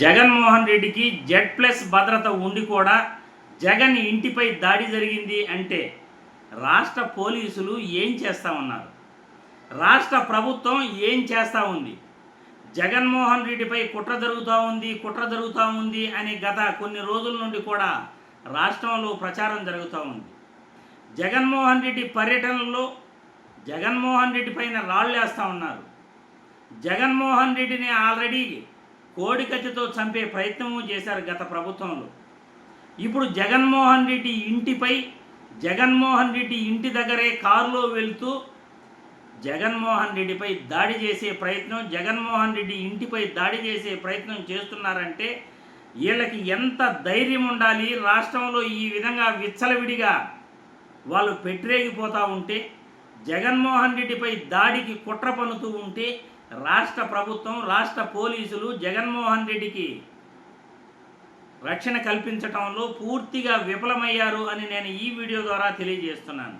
జగన్మోహన్ రెడ్డికి Z plus భద్రత ఉండి కూడా జగన్ ఇంటిపై దాడి జరిగింది అంటే రాష్ట్ర పోలీసులు ఏం చేస్తా ఉన్నారు? రాష్ట్ర ప్రభుత్వం ఏం చేస్తూ ఉంది? జగన్మోహన్ రెడ్డిపై కుట్ర జరుగుతూ ఉంది కుట్ర జరుగుతూ ఉంది అని గత కొన్ని రోజుల నుండి కూడా రాష్ట్రంలో ప్రచారం జరుగుతూ ఉంది. జగన్మోహన్ రెడ్డి పర్యటనలో జగన్మోహన్ రెడ్డి పైన రాళ్ళు వేస్తూ ఉన్నారు. జగన్మోహన్ రెడ్డిని ఆల్రెడీ కోడికత్తితో చంపే ప్రయత్నము చేశారు గత ప్రభుత్వంలో. ఇప్పుడు జగన్మోహన్ రెడ్డి ఇంటిపై జగన్మోహన్ రెడ్డి ఇంటి దగ్గరే కారులో వెళ్తూ జగన్మోహన్ రెడ్డిపై దాడి చేసే ప్రయత్నం జగన్మోహన్ రెడ్డి ఇంటిపై దాడి చేసే ప్రయత్నం చేస్తున్నారంటే వీళ్ళకి ఎంత ధైర్యం ఉండాలి? రాష్ట్రంలో ఈ విధంగా విచ్చలవిడిగా వాళ్ళు పెట్టిరేగిపోతూ ఉంటే జగన్మోహన్ రెడ్డిపై దాడికి కుట్ర పన్నుతూ ఉంటే రాష్ట్ర ప్రభుత్వం రాష్ట్ర పోలీసులు జగన్మోహన్ రెడ్డికి రక్షణ కల్పించటంలో పూర్తిగా విఫలమయ్యారు అని నేను ఈ వీడియో ద్వారా తెలియజేస్తున్నాను.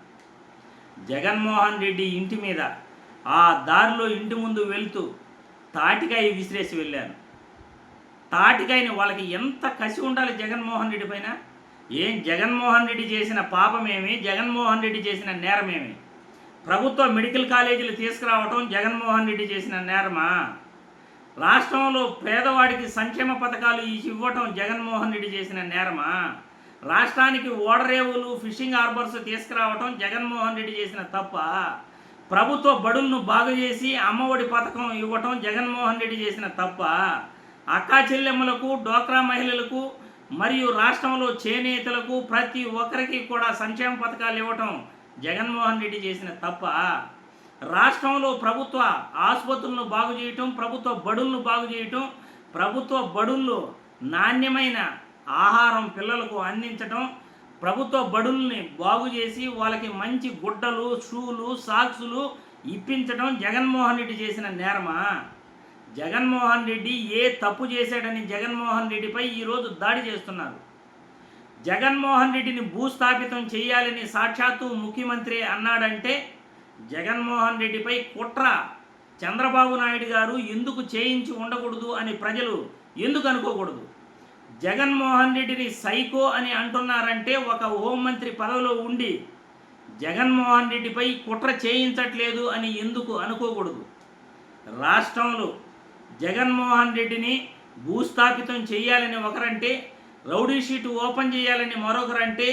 జగన్మోహన్ రెడ్డి ఇంటి మీద ఆ దారిలో ఇంటి ముందు వెళ్తూ తాటికాయ విసిరేసి వెళ్ళాను. తాటికాయని వాళ్ళకి ఎంత కసి ఉండాలి జగన్మోహన్ రెడ్డి పైన? ఏం జగన్మోహన్ రెడ్డి చేసిన పాపమేమి? జగన్మోహన్ రెడ్డి చేసిన నేరమేమి? ప్రభుత్వ మెడికల్ కాలేజీలు తీసుకురావటం జగన్మోహన్ రెడ్డి చేసిన నేరమా? రాష్ట్రంలో పేదవాడికి సంక్షేమ పథకాలు ఇవ్వటం జగన్మోహన్ రెడ్డి చేసిన నేరమా? రాష్ట్రానికి ఓడరేవులు ఫిషింగ్ హార్బర్స్ తీసుకురావటం జగన్మోహన్ రెడ్డి చేసిన తప్ప? ప్రభుత్వ బడులను బాగు చేసి అమ్మఒడి పథకం ఇవ్వటం జగన్మోహన్ రెడ్డి చేసిన తప్ప? అక్కా చెల్లెమ్మలకు డోక్రా మహిళలకు మరియు రాష్ట్రంలో చేనేతలకు ప్రతి ఒక్కరికి కూడా సంక్షేమ పథకాలు ఇవ్వటం జగన్మోహన్ రెడ్డి చేసిన తప్ప రాష్ట్రంలో ప్రభుత్వ ఆసుపత్రులను బాగు చేయటం ప్రభుత్వ బడులను బాగు చేయటం ప్రభుత్వ బడుల్లో నాణ్యమైన ఆహారం పిల్లలకు అందించటం ప్రభుత్వ బడుల్ని బాగు చేసి వాళ్ళకి మంచి గుడ్డలు షూలు సాక్సులు ఇప్పించడం జగన్మోహన్ రెడ్డి చేసిన నేరమా? జగన్మోహన్ రెడ్డి ఏ తప్పు చేశాడని జగన్మోహన్ రెడ్డిపై ఈరోజు దాడి చేస్తున్నారు. జగన్మోహన్ రెడ్డిని భూస్థాపితం చేయాలని సాక్షాత్తు ముఖ్యమంత్రి అన్నాడంటే జగన్మోహన్ రెడ్డిపై కుట్ర. చంద్రబాబు నాయుడు గారు ఎందుకు చేయించి ఉండకూడదు అని ప్రజలు ఎందుకు అనుకోకూడదు? జగన్మోహన్ రెడ్డిని సైకో అని అంటున్నారంటే ఒక హోంమంత్రి పదవిలో ఉండి జగన్మోహన్ రెడ్డిపై కుట్ర చేయించట్లేదు అని ఎందుకు అనుకోకూడదు? రాష్ట్రంలో జగన్మోహన్ రెడ్డిని భూస్థాపితం చేయాలని ఒకరంటే రౌడీ షీట్ ఓపెన్ చేయాలని మరొకరంటే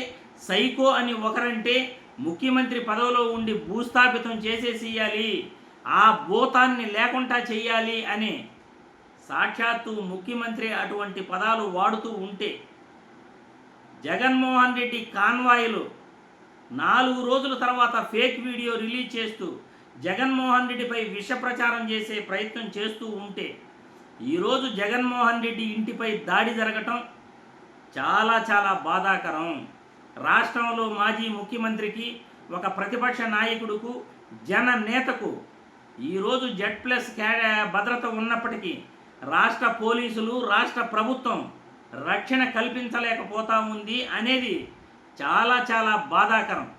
సైకో అని ఒకరంటే ముఖ్యమంత్రి పదవిలో ఉండి భూస్థాపితం చేసేసేయాలి. ఆ భూతాన్ని లేకుండా చేయాలి అని సాక్షాత్తు ముఖ్యమంత్రి అటువంటి పదాలు వాడుతూ ఉంటే జగన్మోహన్ రెడ్డి కాన్వాయిలు నాలుగు రోజుల తర్వాత ఫేక్ వీడియో రిలీజ్ చేస్తూ జగన్మోహన్ రెడ్డిపై విష ప్రచారం చేసే ప్రయత్నం చేస్తూ ఉంటే ఈరోజు జగన్మోహన్ రెడ్డి ఇంటిపై దాడి జరగటం చాలా చాలా బాధాకరం. రాష్ట్రంలో మాజీ ముఖ్యమంత్రికి ఒక ప్రతిపక్ష నాయకుడుకు జన నేతకు ఈరోజు జెడ్ ప్లస్ భద్రత ఉన్నప్పటికీ రాష్ట్ర పోలీసులు రాష్ట్ర ప్రభుత్వం రక్షణ కల్పించలేకపోతా ఉంది అనేది చాలా చాలా బాధాకరం.